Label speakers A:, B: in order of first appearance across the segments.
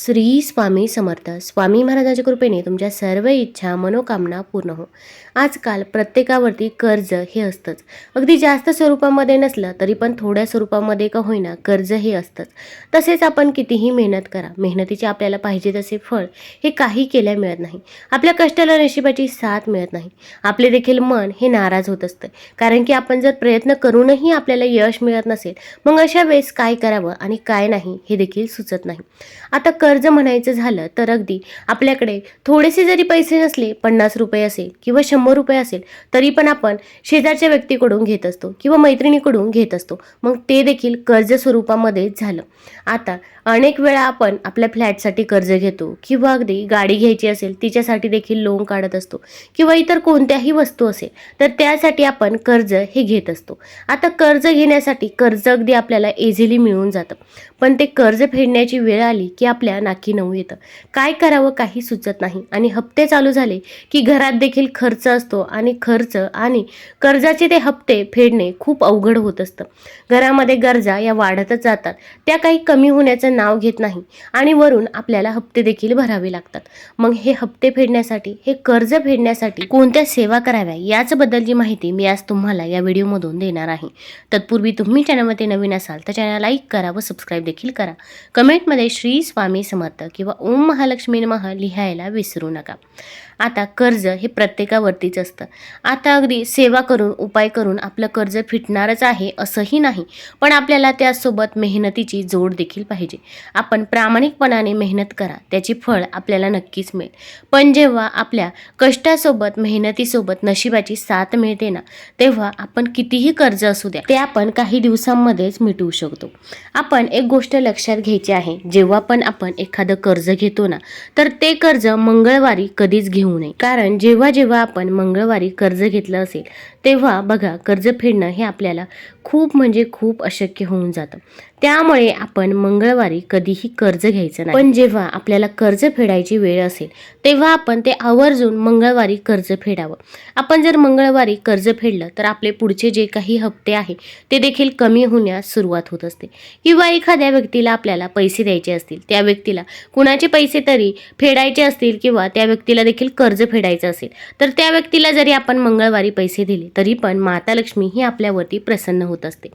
A: श्री स्वामी समर्थ. स्वामी महाराजांच्या कृपेने तुमच्या सर्व इच्छा मनोकामना पूर्ण हो. आजकाल प्रत्येकावरती कर्ज हे असतंच. अगदी जास्त स्वरूपामध्ये नसलं तरी पण थोड्या स्वरूपामध्ये का होईना कर्ज हे असतंच. तसेच आपण कितीही मेहनत करा मेहनतीचे आपल्याला पाहिजे तसे फळ हे काही केल्या मिळत नाही. आपल्या कष्टाला नशिबाची साथ मिळत नाही. आपले देखील मन हे नाराज होत असतं. कारण की आपण जर प्रयत्न करूनही आपल्याला यश मिळत नसेल मग अशा वेळेस काय करावं आणि काय नाही हे देखील सुचत नाही. आता कर्ज म्हणायचं झालं तर अगदी. आपल्याकडे थोडेसे जरी पैसे नसले पन्नास रुपये असेल किंवा शंभर रुपये असेल तरी पण आपण शेजारच्या व्यक्तीकडून घेत असतो किंवा मैत्रिणीकडून घेत असतो. मग ते देखील कर्ज स्वरूपामध्येच झालं. आता अनेक वेळा आपण आपल्या फ्लॅटसाठी कर्ज घेतो किंवा अगदी गाडी घ्यायची असेल तिच्यासाठी देखील लोन काढत असतो किंवा इतर कोणत्याही वस्तू असेल तर त्यासाठी आपण कर्ज हे घेत असतो. आता कर्ज घेण्यासाठी कर्ज अगदी आपल्याला इझिली मिळून जातं. पण ते कर्ज फेडण्याची वेळ आली की आपल्या नाकी नऊ येतं. काय करावं काही सुचत नाही आणि हप्ते चालू झाले की घरात देखील खर्च असतो आणि खर्च आणि कर्जाचे ते हप्ते फेडणे खूप अवघड होत असतं. घरामध्ये गरजा या वाढतच जातात. त्या काही कमी होण्याचं नाव घेत नाही. आणि वरून आपल्याला हप्ते देखील भरावे लागतात. मग हे हप्ते फेडण्यासाठी हे कर्ज फेडण्यासाठी कोणत्या सेवा कराव्या याचबद्दलची माहिती मी आज तुम्हाला या व्हिडिओमधून देणार आहे. तत्पूर्वी तुम्ही चॅनलमध्ये नवीन असाल तर चॅनल लाईक करा व सबस्क्राईब देखील करा. कमेंटमध्ये श्री स्वामी समर्थ किंवा ओम महालक्ष्मी नमः लिहायला विसरू नका. आता कर्ज हे प्रत्येकावरतीच असतं. आता अगदी सेवा करून उपाय करून आपलं कर्ज फिटणारच आहे असंही नाही. पण आपल्याला त्यासोबत मेहनतीची जोड देखील पाहिजे. आपण प्रामाणिकपणाने मेहनत करा. त्याची फळ आपल्याला नक्कीच मिळेल. पण जेव्हा आपल्या कष्टासोबत मेहनतीसोबत नशिबाची साथ मिळते ना तेव्हा आपण कितीही कर्ज असू द्या ते आपण काही दिवसांमध्येच मिटवू शकतो. आपण एक गोष्ट लक्षात घ्यायची आहे. जेव्हा पण आपण एखादं कर्ज घेतो ना तर ते कर्ज मंगळवारी कधीच घेऊ नये. कारण जेव्हा जेव्हा आपण मंगळवारी कर्ज घेतलं असेल तेव्हा बघा कर्ज फेडणं हे आपल्याला खूप म्हणजे खूप अशक्य होऊन जातं. त्यामुळे आपण मंगळवारी कधीही कर्ज घ्यायचं नाही. पण जेव्हा आपल्याला कर्ज फेडायची वेळ असेल तेव्हा आपण ते आवर्जून मंगळवारी कर्ज फेडावं. आपण जर मंगळवारी कर्ज फेडलं तर आपले पुढचे जे काही हप्ते आहे ते देखील कमी होण्यास सुरुवात होत असते. किंवा एखाद्या व्यक्तीला आपल्याला पैसे द्यायचे असतील त्या व्यक्तीला कुणाचे पैसे तरी फेडायचे असतील किंवा त्या व्यक्तीला देखील कर्ज फेडायचं असेल तर त्या व्यक्तीला जरी आपण मंगळवारी पैसे दिले तरी पण माता लक्ष्मी ही आपल्यावरती प्रसन्न होत असते.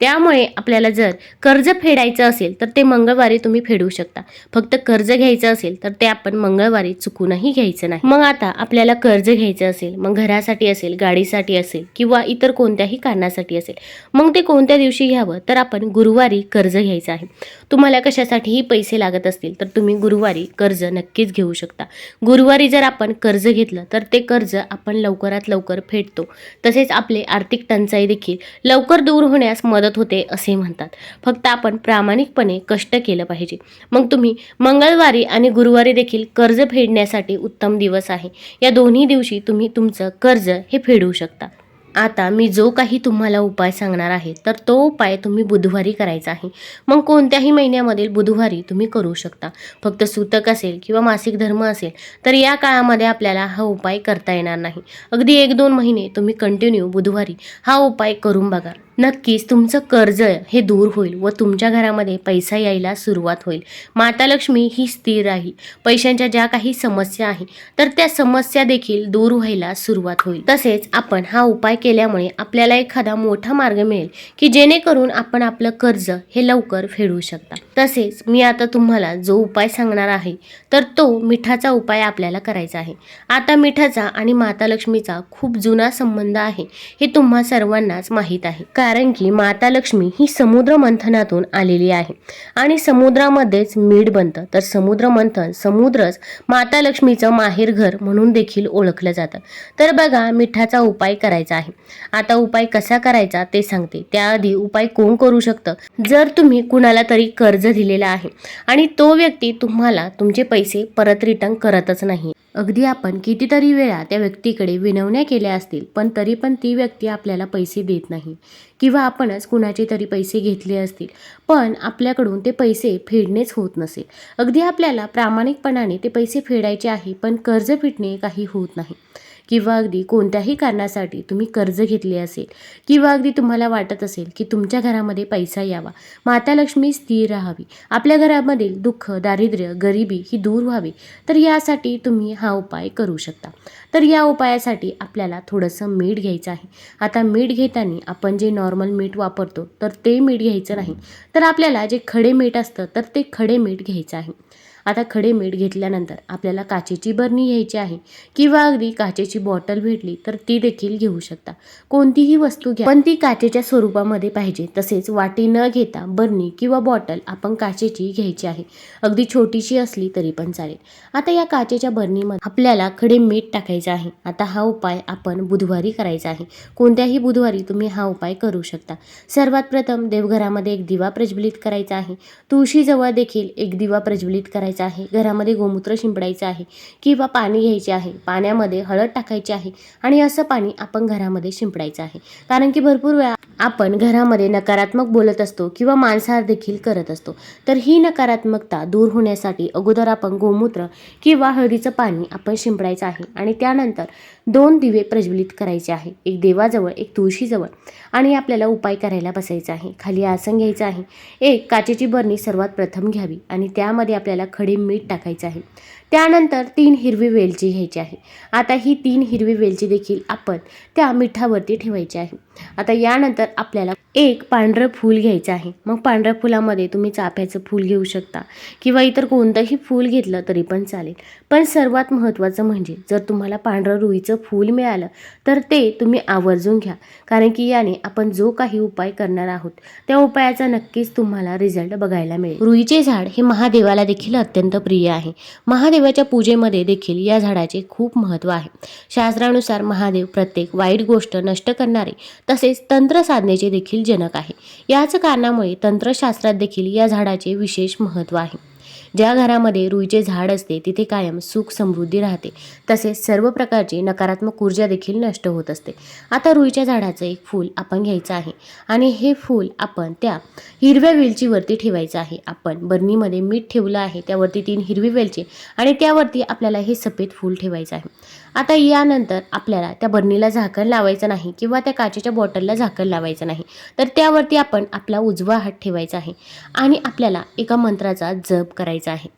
A: त्यामुळे आपल्याला जर कर्ज फेडायचं असेल तर ते मंगळवारी तुम्ही फेडू शकता. फक्त कर्ज घ्यायचं असेल तर ते आपण मंगळवारी चुकूनही घ्यायचं नाही. मग आता आपल्याला कर्ज घ्यायचं असेल मग घरासाठी असेल गाडीसाठी असेल किंवा इतर कोणत्याही कारणासाठी असेल मग ते कोणत्या दिवशी घ्यावं? तर आपण गुरुवारी कर्ज घ्यायचं आहे. तुम्हाला कशासाठीही पैसे लागत असतील तर तुम्ही गुरुवारी कर्ज नक्कीच घेऊ शकता. गुरुवारी जर आपण कर्ज घेतलं तर ते कर्ज आपण लवकरात लवकर फेडतो. तसेच आपले आर्थिक टंचाई देखील लवकर दूर होण्यास मदत होते असे म्हणतात. फक्त आपण प्रामाणिकपणे कष्ट केलं पाहिजे. मग तुम्ही मंगळवारी आणि गुरुवारी देखील कर्ज फेडण्यासाठी उत्तम दिवस आहे. या दोन्ही दिवशी तुम्ही तुमचं कर्ज हे फेडू शकता. आता मी जो काही तुम्हाला उपाय सांगणार आहे तर तो उपाय तुम्ही बुधवारी करायचा आहे. मग कोणत्याही महिन्यामधील बुधवारी तुम्ही करू शकता. फक्त सूतक असेल किंवा मासिक धर्म असेल तर या काळामध्ये आपल्याला हा उपाय करता येणार नाही. अगदी एक दोन महिने तुम्ही कंटिन्यू बुधवारी हा उपाय करून बघा. नक्कीच तुमचं कर्ज हे दूर होईल व तुमच्या घरामध्ये पैसा यायला सुरुवात होईल. माता लक्ष्मी ही स्थिर राहील. पैशांच्या ज्या काही समस्या आहे तर त्या समस्या देखील दूर व्हायला सुरुवात होईल. तसेच आपण हा उपाय केल्यामुळे आपल्याला एखादा मोठा मार्ग मिळेल की जेणेकरून आपण आपलं कर्ज हे लवकर फेडू शकता. तसेच मी आता तुम्हाला जो उपाय सांगणार आहे तर तो मिठाचा उपाय आपल्याला करायचा आहे. आता मिठाचा आणि माता लक्ष्मीचा खूप जुना संबंध आहे हे तुम्हा सर्वांनाच माहीत आहे. कारण की माता लक्ष्मी ही समुद्र मंथनातून आलेली आहे. आणि समुद्रामध्येच मीठ बनतं. तर समुद्र मंथन समुद्रच माता लक्ष्मीचं माहेर घर म्हणून देखील ओळखलं जातं. तर बघा मिठाचा उपाय करायचा आहे. आता उपाय कसा करायचा ते सांगते. त्याआधी उपाय कोण करू शकतं? जर तुम्ही कुणाला तरी कर्ज दिलेला आहे आणि तो व्यक्ती तुम्हाला तुमचे पैसे परत रिटर्न करतच नाही अगदी आपण कितीतरी वेळा त्या व्यक्तीकडे विनवण्या केल्या असतील पण तरी पण ती व्यक्ती आपल्याला पैसे देत नाही. किंवा आपणच कुणाचे तरी पैसे घेतले असतील पण आपल्याकडून ते पैसे फेडणेच होत नसेल अगदी आपल्याला प्रामाणिकपणाने ते पैसे फेडायचे आहे पण कर्ज फिटणे काही होत नाही. किंवा अगदी कोणत्याही कारणासाठी तुम्ही कर्ज घेतले असेल किंवा अगदी तुम्हाला वाटत असेल की तुमच्या घरामध्ये पैसा यावा माता लक्ष्मी स्थिर राहावी आपल्या घरामधील दुःख दारिद्र्य गरिबी ही दूर व्हावी तर यासाठी तुम्ही हा उपाय करू शकता. तर या उपायासाठी आपल्याला थोडंसं मीठ घ्यायचं आहे. आता मीठ घेताना आपण जे नॉर्मल मीठ वापरतो तर ते मीठ घ्यायचं नाही. तर आपल्याला जे खडे मीठ असतं तर ते खडे मीठ घ्यायचं आहे. आता खडे मीठ घेतल्यानंतर आपल्याला काचेची बरणी घ्यायची आहे किंवा अगदी काचेची बॉटल भेटली तर ती देखील घेऊ शकता. कोणतीही वस्तू घ्या. पण ती काचेच्या स्वरूपामध्ये पाहिजे. तसेच वाटी न घेता बरणी किंवा बॉटल आपण काचेची घ्यायची आहे. अगदी छोटीशी असली तरी पण चालेल. आता या काचेच्या बरणीमध्ये आपल्याला खडे मीठ टाकायचं आहे. आता हा उपाय आपण बुधवारी करायचा आहे. कोणत्याही बुधवारी तुम्ही हा उपाय करू शकता. सर्वात प्रथम देवघरामध्ये एक दिवा प्रज्वलित करायचा आहे. तुळशीजवळ देखील एक दिवा प्रज्वलित करायचा आहे. घरामध्ये गोमूत्र शिंपडायचं आहे किंवा पाणी घ्यायचे आहे. पाण्यामध्ये हळद टाकायची आहे आणि असं पाणी आपण घरामध्ये शिंपडायचं आहे. कारण की भरपूर वेळा आपण घरामध्ये नकारात्मक बोलत असतो किंवा मांसाहार देखील करत असतो. तर ही नकारात्मकता दूर होण्यासाठी अगोदर आपण गोमूत्र किंवा हळदीचं पाणी आपण शिंपडायचं आहे आणि त्यानंतर दोन दिवे प्रज्वलित करायचे आहे. एक देवाजवळ एक तुळशीजवळ आणि आपल्याला उपाय करायला बसायचा आहे. खाली आसन घ्यायचं आहे. एक काचेची बरणी सर्वात प्रथम घ्यावी आणि त्यामध्ये आपल्याला खड मीठ टाकायचं आहे. त्यानंतर तीन हिरवी वेलची घ्यायची आहे. आता ही तीन हिरवी वेलची देखील आपण त्या मिठावरती ठेवायची आहे. आता यानंतर आपल्याला एक पांढरं फूल घ्यायचं आहे. मग पांढऱ्या फुलामध्ये तुम्ही चाफ्याचं फूल घेऊ शकता. किंवा इतर कोणतंही फूल घेतलं तरी पण चालेल. पण सर्वात महत्त्वाचं म्हणजे जर तुम्हाला पांढरं रुईचं फूल मिळालं तर ते तुम्ही आवर्जून घ्या. कारण की याने आपण जो काही उपाय करणार आहोत त्या उपायाचा नक्कीच तुम्हाला रिझल्ट बघायला मिळेल. रुईचे झाड हे महादेवाला देखील अत्यंत प्रिय आहे. महादेवाच्या पूजेमध्ये देखील या झाडाचे खूप महत्त्व आहे. शास्त्रानुसार महादेव प्रत्येक वाईट गोष्ट नष्ट करणारे तसेच तंत्र साधनेचे देखील जनक आहे. याच कारणामुळे तंत्रशास्त्रात देखील या झाडाचे विशेष महत्त्व आहे. ज्या घरामध्ये रुईचे झाड असते तिथे कायम सुख समृद्धी राहते. तसेच सर्व प्रकारची नकारात्मक ऊर्जा देखील नष्ट होत असते. आता रुईच्या झाडाचं एक फूल आपण घ्यायचं आहे. आणि हे फूल आपण त्या हिरव्या वेलचीवरती ठेवायचं आहे. आपण बर्नीमध्ये मीठ ठेवलं आहे त्यावरती तीन हिरवी वेलची आणि त्यावरती आपल्याला हे सफेद फूल ठेवायचं आहे. आता यानंतर आपल्याला त्या बरणीला झाकण लावायचं नाही किंवा त्या काचेच्या बॉटलला झाकण लावायचं नाही. तर त्यावरती आपण आपला उजवा हात ठेवायचा आहे आणि आपल्याला एका मंत्राचा जप करायचा आहे.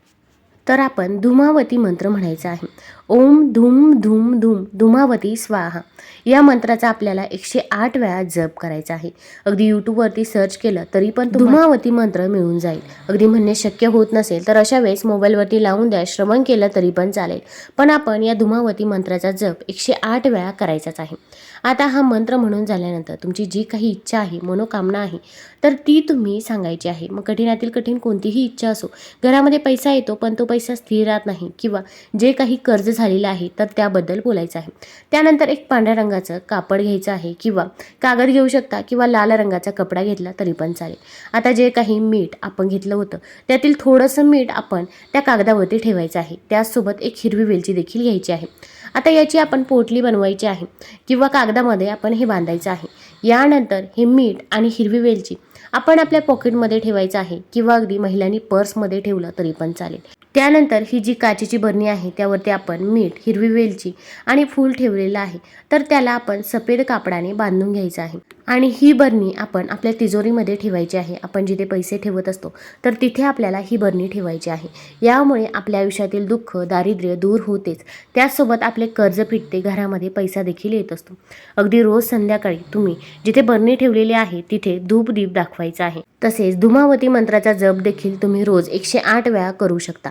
A: तर आपण धुमावती मंत्र म्हणायचा आहे. ओम धूम धूम धूम धुमावती स्वाहा. या मंत्राचा आपल्याला एकशे आठ वेळा जप करायचा आहे. अगदी यूट्यूबवरती सर्च केलं तरी पण धुमावती मंत्र मिळून जाईल. अगदी म्हणणे शक्य होत नसेल तर अशा वेळेस मोबाईलवरती लावून द्या श्रवण केलं तरी पण चालेल. पण आपण या धुमावती मंत्राचा जप एकशे आठ वेळा करायचाच आहे. आता हा मंत्र म्हणून झाल्यानंतर तुमची जी काही इच्छा आहे मनोकामना आहे तर ती तुम्ही सांगायची आहे. मग कठीणातील कठीण कोणतीही इच्छा असो घरामध्ये पैसा येतो पण तो पैसा स्थिर राहत नाही किंवा जे काही कर्ज झालेलं आहे तर त्याबद्दल बोलायचं आहे. त्यानंतर एक पांढऱ्या रंगाचं कापड घ्यायचं आहे किंवा कागद घेऊ शकता किंवा लाल रंगाचा कपडा घेतला तरी पण चालेल. आता जे काही मीठ आपण घेतलं होतं त्यातील थोडंसं मीठ आपण त्या कागदावरती ठेवायचं आहे. त्याचसोबत एक हिरवी वेलची देखील घ्यायची आहे. आता याची आपण पोटली बनवायची आहे किंवा कागदामध्ये आपण हे बांधायचं आहे. यानंतर हे मीठ आणि हिरवी वेलची आपण आपल्या पॉकेटमध्ये ठेवायचं आहे किंवा अगदी महिलांनी पर्समध्ये ठेवलं तरी पण चालेल. त्यानंतर ही जी काचेची बरणी आहे त्यावरती आपण मीठ हिरवी वेलची आणि फूल ठेवलेलं आहे. तर त्याला आपण सफेद कापडाने बांधून घ्यायचं आहे. आणि ही बरणी आपण आपल्या तिजोरीमध्ये ठेवायची आहे. आपण जिथे पैसे ठेवत असतो तर तिथे आपल्याला ही बरणी ठेवायची आहे. यामुळे आपल्या आयुष्यातील दुःख दारिद्र्य दूर होतेच. त्याचसोबत आपले कर्ज फिटते घरामध्ये पैसा देखील येत असतो. अगदी रोज संध्याकाळी तुम्ही जिथे बरणी ठेवलेली आहे तिथे धूप दीप दाखवायचा आहे. तसेच धुमावती मंत्राचा जप देखील तुम्ही रोज एकशे आठ वेळा करू शकता.